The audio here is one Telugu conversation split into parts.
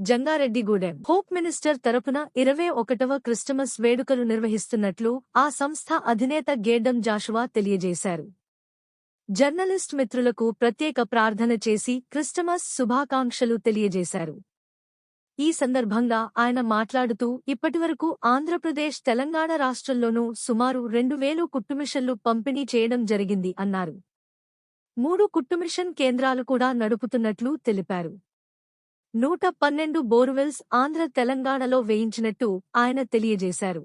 Jangareddygudem hope minister తరపున ఇరవై ఒకటవ క్రిస్టమస్ వేడుకలు నిర్వహిస్తున్నట్లు ఆ సంస్థ అధినేత గేడం జాషువా తెలియజేశారు. జర్నలిస్ట్ మిత్రులకు ప్రత్యేక ప్రార్థన చేసి క్రిస్టమస్ శుభాకాంక్షలు తెలియజేశారు. ఈ సందర్భంగా ఆయన మాట్లాడుతూ ఇప్పటివరకు ఆంధ్రప్రదేశ్ తెలంగాణ రాష్ట్రంలోనూ సుమారు రెండు వేలు కుట్టుమిషన్లు పంపిణీ చేయడం జరిగింది అన్నారు. మూడు కుట్టుమిషన్ కేంద్రాలు కూడా నడుపుతున్నట్లు తెలిపారు. నూట పన్నెండు బోర్వెల్స్ ఆంధ్ర తెలంగాణలో వేయించినట్టు ఆయన తెలియజేశారు.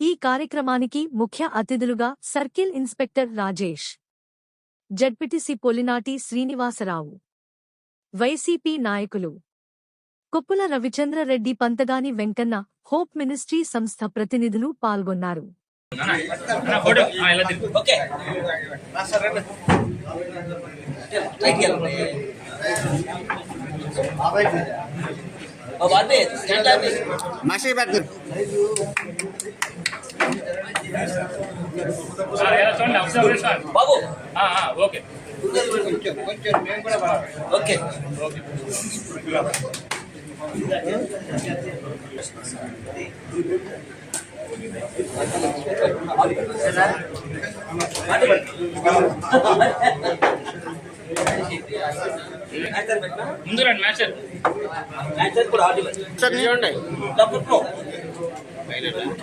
ఈ కార్యక్రమానికి ముఖ్య అతిథులుగా circle inspector Rajesh ZPTC Polinati Srinivasarao YCP నాయకులు కొప్పుల రవిచంద్రరెడ్డి పంతగాని వెంకన్న హోప్ మినిస్ట్రీ సంస్థ ప్రతినిధులు పాల్గొన్నారు. Okay. Light Babu okay okay ముందు రండి మ్యాచర్ కూడా ఆడి సార్ చూడండి రక్షకుడు దయచేనాడట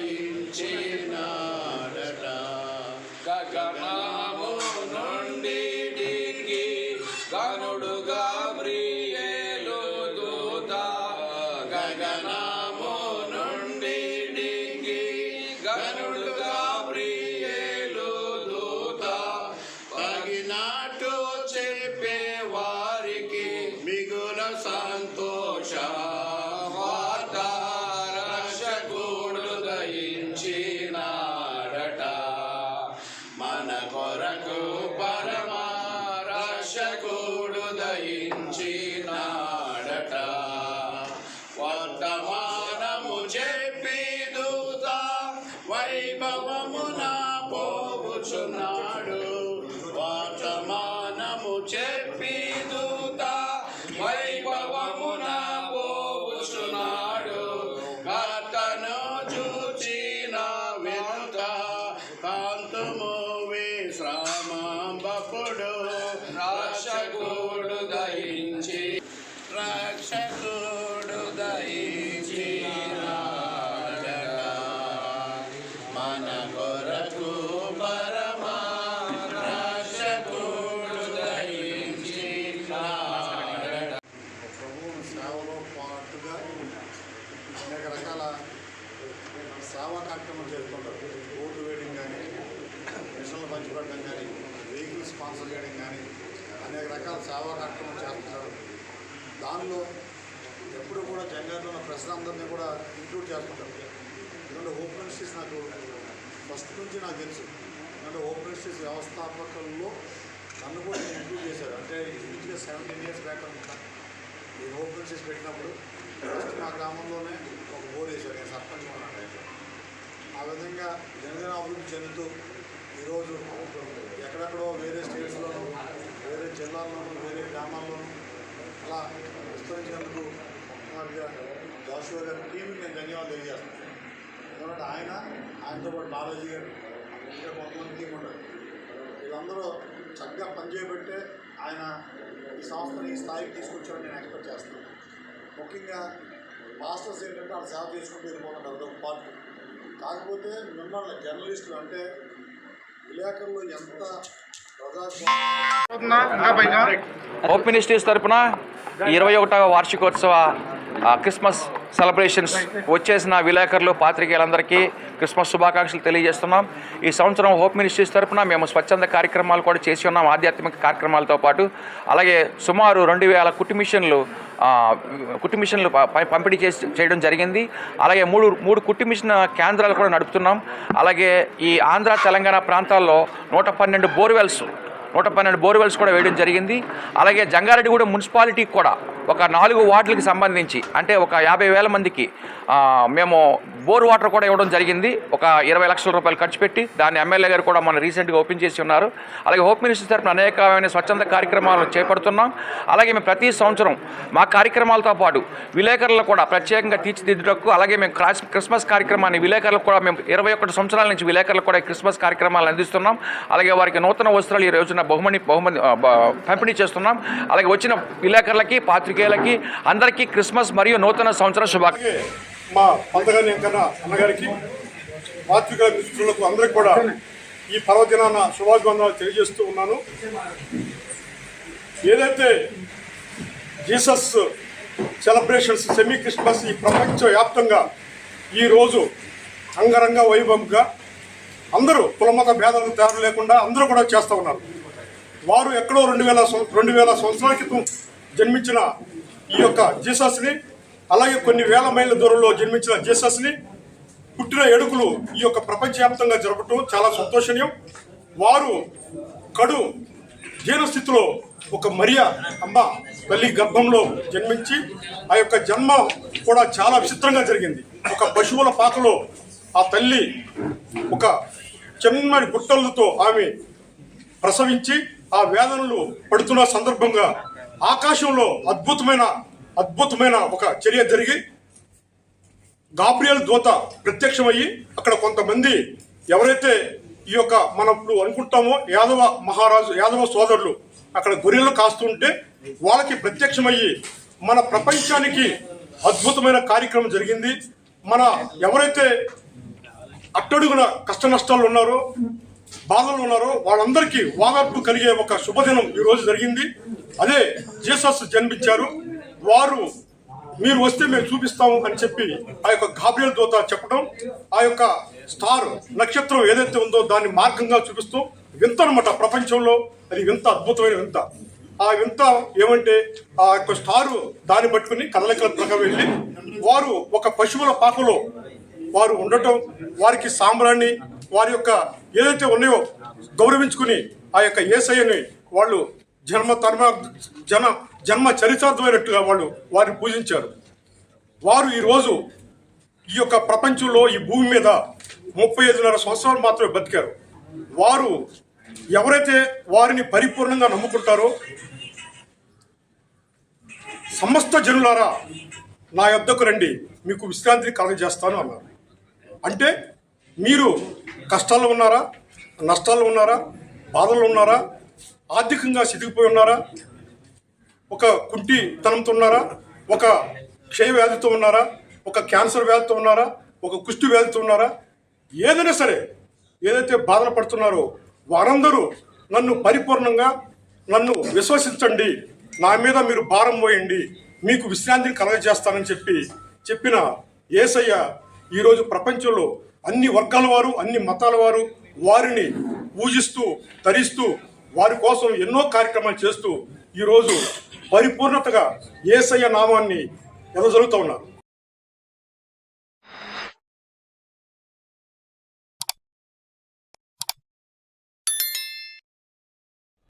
రక్షకుడు దయించినాడట రక్షకుడు దయించినా అనేక రకాల సేవా కార్యక్రమాలు చేస్తుంటారు ఓట్లు వేయడం కానీ మిషన్లు పంచిపెట్టడం కానీ వెహికల్ స్పాన్సర్ చేయడం కానీ అనేక రకాల సేవా కార్యక్రమాలు చేస్తుంటారు దానిలో ఎప్పుడు కూడా జంగారులో ఉన్న ప్రశ్నలందరినీ కూడా ఇంక్లూడ్ చేస్తుంటారు ఎందుకంటే ఓపెన్ నాకు ఫస్ట్ నుంచి నాకు తెలుసు. అంటే హోప్ వ్యవస్థాపకుల్లో నన్ను కూడా ఇంక్లూడ్ చేశారు. అంటే ఇంచుగా సెవెంటీన్ ఇయర్స్ బ్యాక్ అనుకుంటా ఈ హోప్ పెట్టినప్పుడు ఫస్ట్ మా గ్రామంలోనే ఒక బోర్ వేశారు. నేను సర్పంచ్ ఉన్నాను ఆ విధంగా జనజన అభివృద్ధి చెందుతూ ఈరోజు ఎక్కడెక్కడో వేరే స్టేట్స్లోనూ వేరే జిల్లాల్లోనూ వేరే గ్రామాల్లోనూ అలా విస్తరించినందుకు ముఖ్యమంత్రిగా జాషువా గారి టీంకి నేను ధన్యవాదాలు తెలియజేస్తాను ఎందుకంటే ఆయన ఆయనతో పాటు బాలాజీ గారు ఇంకా కొంతమంది టీం ఉన్నారు వీళ్ళందరూ చక్కగా పనిచేయబట్టే ఆయన ఈ సంస్థని ఈ స్థాయికి తీసుకొచ్చారని నేను ఎక్స్పెక్ట్ చేస్తాను ముఖ్యంగా మాస్టర్స్ ఏంటంటే వాళ్ళు సేవ చేసుకుంటూ వెళ్ళిపోతున్నారు అదొక పార్ట్ కాకపోతే మిమ్మల్ని జర్నలిస్టులు అంటే విలేకరులు ఎంత ప్రజా హోప్ మినిస్ట్రీస్ తరపున ఇరవై ఒకటవ వార్షికోత్సవ క్రిస్మస్ సెలబ్రేషన్స్ వచ్చేసిన విలేకరులు పాత్రికేయులందరికీ క్రిస్మస్ శుభాకాంక్షలు తెలియజేస్తున్నాం. ఈ సంవత్సరం హోప్ మినిస్ట్రీస్ తరపున మేము స్వచ్ఛంద కార్యక్రమాలు కూడా చేసి ఉన్నాం ఆధ్యాత్మిక కార్యక్రమాలతో పాటు. అలాగే సుమారు రెండు వేల కుట్టి మిషన్లు మిషన్లు పంపిణీ చేసి చేయడం జరిగింది. అలాగే మూడు మూడు కుటుంబిషన్ కేంద్రాలు కూడా నడుపుతున్నాం. అలాగే ఈ ఆంధ్ర తెలంగాణ ప్రాంతాల్లో నూట పన్నెండు బోర్వెల్స్ నూట పన్నెండు బోర్వెల్స్ కూడా వేయడం జరిగింది. అలాగే జంగారెడ్డిగూడెం మున్సిపాలిటీకి కూడా ఒక నాలుగు వార్డులకు సంబంధించి అంటే ఒక యాభై వేల మందికి మేము బోర్ వాటర్ కూడా ఇవ్వడం జరిగింది. ఒక ఇరవై లక్షల రూపాయలు ఖర్చు పెట్టి దాన్ని ఎమ్మెల్యే గారు కూడా మన రీసెంట్గా ఓపెన్ చేసి ఉన్నారు. అలాగే హోప్ మినిస్టర్ తరఫున అనేకమైన స్వచ్ఛంద కార్యక్రమాలు చేపడుతున్నాం. అలాగే మేము ప్రతి సంవత్సరం మా కార్యక్రమాలతో పాటు విలేకరులు కూడా ప్రత్యేకంగా తీర్చిదిద్దుటకు అలాగే మేము క్రాస్ క్రిస్మస్ కార్యక్రమాన్ని విలేకరులకు కూడా మేము ఇరవై ఒకటి సంవత్సరాల నుంచి విలేకరులకు కూడా క్రిస్మస్ కార్యక్రమాలు అందిస్తున్నాం. అలాగే వారికి నూతన వస్త్రాలు ఈ రోజున బహుమతి బహుమతి పంపిణీ చేస్తున్నాం. అలాగే వచ్చిన విలేకరులకి పాత్రికేయులకి అందరికీ క్రిస్మస్ మరియు నూతన సంవత్సర శుభాకాంక్షలు. మా పంతగాని అన్నగారికి పాత్రిక మిత్రులకు అందరికి కూడా ఈ పర్వదినాన శుభాభివందనాలు తెలియజేస్తూ ఉన్నాను. ఏదైతే జీసస్ సెలబ్రేషన్స్ సెమీ క్రిస్మస్ ఈ ప్రపంచ వ్యాప్తంగా ఈరోజు అంగరంగ వైభవంగా అందరూ కులమత భేదాలకు తయారు లేకుండా అందరూ కూడా చేస్తూ ఉన్నారు. వారు ఎక్కడో రెండు వేల సం- రెండు వేల సంవత్సరాల క్రితం జన్మించిన ఈ యొక్క జీసస్ని అలాగే కొన్ని వేల మైళ్ళ దూరంలో జన్మించిన జీసస్ని పుట్టిన ఎడుకులు ఈ యొక్క ప్రపంచవ్యాప్తంగా జరపటం చాలా సంతోషనీయం వారు కడు జీర్ణస్థితిలో ఒక మరియా అమ్మ తల్లి గర్భంలో జన్మించి ఆ యొక్క జన్మ కూడా చాలా విచిత్రంగా జరిగింది. ఒక పశువుల పాకలో ఆ తల్లి ఒక చిన్నటి గుట్టలతో ఆమె ప్రసవించి ఆ వేదనలు పడుతున్న సందర్భంగా ఆకాశంలో అద్భుతమైన అద్భుతమైన ఒక చర్య జరిగి గాబ్రియల్ దూత ప్రత్యక్షమయ్యి అక్కడ కొంతమంది ఎవరైతే ఈ యొక్క మనం ఇప్పుడు అనుకుంటామో యాదవ మహారాజు యాదవ సోదరులు అక్కడ గొర్రెలు కాస్తుంటే వాళ్ళకి ప్రత్యక్షమయ్యి మన ప్రపంచానికి అద్భుతమైన కార్యక్రమం జరిగింది. మన ఎవరైతే అట్టడుగున కష్ట నష్టాలు ఉన్నారో బాధలు ఉన్నారో వాళ్ళందరికీ వాదార్పు కలిగే ఒక శుభదినం ఈరోజు జరిగింది. అదే జీసస్ జన్మించారు. వారు మీరు వస్తే మేము చూపిస్తాము అని చెప్పి ఆ యొక్క గాబ్రియల్ దోత చెప్పడం ఆ యొక్క స్టార్ నక్షత్రం ఏదైతే ఉందో దాన్ని మార్గంగా చూపిస్తూ వింత అనమాట ప్రపంచంలో. అది వింత అద్భుతమైన వింత. ఆ వింత ఏమంటే ఆ యొక్క స్టారు దాన్ని పట్టుకుని కదలికల ప్రకారం వెళ్ళి వారు ఒక పశువుల పాకలో వారు ఉండటం వారికి సాంబ్రాన్ని వారి యొక్క ఏదైతే ఉన్నాయో గౌరవించుకుని ఆ యొక్క ఏసఐని వాళ్ళు జన్మ తర్మ జన జన్మ చరితార్థమైనట్టుగా వాళ్ళు వారిని పూజించారు. వారు ఈరోజు ఈ యొక్క ప్రపంచంలో ఈ భూమి మీద ముప్పై ఐదున్నర సంవత్సరాలు మాత్రమే బతికారు. వారు ఎవరైతే వారిని పరిపూర్ణంగా నమ్ముకుంటారో సమస్త జనులారా నా యొద్దకు రండి మీకు విశ్రాంతిని కలగజేస్తాను అన్నారు. అంటే మీరు కష్టాల్లో ఉన్నారా నష్టాల్లో ఉన్నారా బాధల్లో ఉన్నారా? ఆర్థికంగా సిదిగిపోయి ఉన్నారా? ఒక కుంటితనంతో ఉన్నారా? ఒక క్షయ వ్యాధితో ఉన్నారా? ఒక క్యాన్సర్ వ్యాధితో ఉన్నారా? ఒక కుష్టి వ్యాధితో ఉన్నారా? ఏదైనా సరే ఏదైతే బాధలు పడుతున్నారో వారందరూ నన్ను పరిపూర్ణంగా నన్ను విశ్వసించండి. నా మీద మీరు భారం పోయండి మీకు విశ్రాంతిని కలగజేస్తానని చెప్పి చెప్పిన ఏసయ్య ఈరోజు ప్రపంచంలో అన్ని వర్గాల వారు అన్ని మతాల వారు వారిని పూజిస్తూ తరిస్తూ వారి కోసం ఎన్నో కార్యక్రమాలు చేస్తూ ఈరోజు పరిపూర్ణతగా ఏసయ్య నామాన్ని ఎదజరుగుతూ ఉన్నారు.